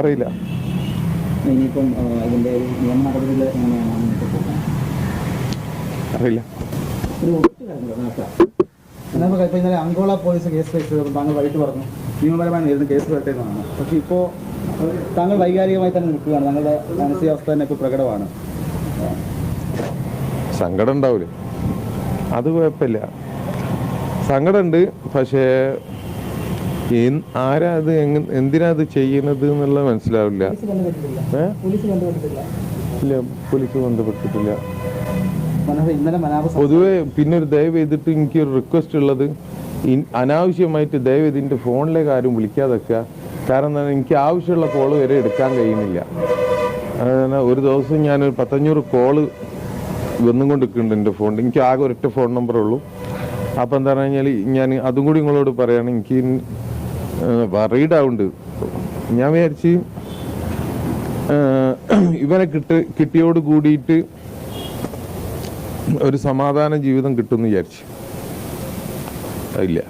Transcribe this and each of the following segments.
അറിയില്ല. ഇനിയിപ്പം ഇതിന്റെ നിയമ നടപടികൾ അറിയില്ല. എന്നാൽ ഇപ്പോൾ ഇന്നലെ അങ്കോള പോലീസ് കേസ് രജിസ്റ്റർ ചെയ്തപ്പോൾ താങ്കൾ വൈകിട്ട് പറഞ്ഞു. നിയമപരമായി നേരിടുന്ന കേസ് വരട്ടേന്നാണ് പക്ഷേ ഇപ്പോൾ താങ്കൾ വൈകാരികമായി തന്നെ നിൽക്കുകയാണ്. താങ്കളുടെ മാനസികാവസ്ഥ തന്നെ ഇപ്പോൾ പ്രകടമാണ്. സങ്കടം ഉണ്ടാവില്ലേ അത് കുഴപ്പമില്ല. സങ്കടമുണ്ട് പക്ഷേ ആരാ അത് എന്തിനാ അത് ചെയ്യണത് എന്നുള്ളത് മനസ്സിലാവില്ല. ഇല്ല പോലീസ് ബന്ധപ്പെട്ടിട്ടില്ല പൊതുവെ പിന്നെ ഒരു ദയവ് ചെയ്തിട്ട് എനിക്ക് ഒരു റിക്വസ്റ്റ് ഉള്ളത് അനാവശ്യമായിട്ട് ദയവ് ഇതിന്റെ ഫോണിലേക്ക് ആരും വിളിക്കാതെക്കുക. കാരണം എന്താണ് എനിക്ക് ആവശ്യമുള്ള കോൾ വരെ എടുക്കാൻ കഴിയുന്നില്ല. ഒരു ദിവസം ഞാൻ ഒരു പത്തഞ്ഞൂറ് കോൾ വന്നും കൊണ്ട് നിൽക്കുന്നുണ്ട് എന്റെ ഫോണിൽ എനിക്ക് ആകെ ഒരൊറ്റ ഫോൺ നമ്പറേ ഉള്ളൂ. അപ്പം എന്താ പറഞ്ഞു കഴിഞ്ഞാൽ ഞാൻ അതും കൂടി നിങ്ങളോട് പറയുകയാണ് എനിക്ക് വറീഡ് ആവുന്നുണ്ട് ഞാൻ വിചാരിച്ച് ഇവനെ കിട്ട് കിട്ടിയോട് കൂടിയിട്ട് ഒരു സമാധാന ജീവിതം കിട്ടുമെന്ന് വിചാരിച്ചു. ഇല്ല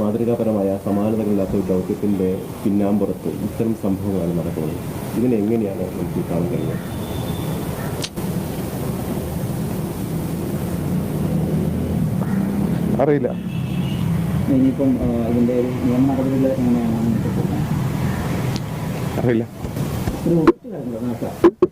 മാതൃകാപരമായ സമാനതകളില്ലാത്ത ഒരു ദൗത്യത്തിന്റെ പിന്നാമ്പുറത്ത് ഇത്തരം സംഭവങ്ങളാണ് നടക്കുന്നത്. ഇതിനെ എങ്ങനെയാണ് നമുക്ക് കാണാൻ കഴിയുക? അറിയില്ല. ഇനിയിപ്പം ആ, ഇതിന്റെ ഒരു നിയമ നടപടികൾ എങ്ങനെയാണ് അറിയില്ല. ഒരു ഒറ്റ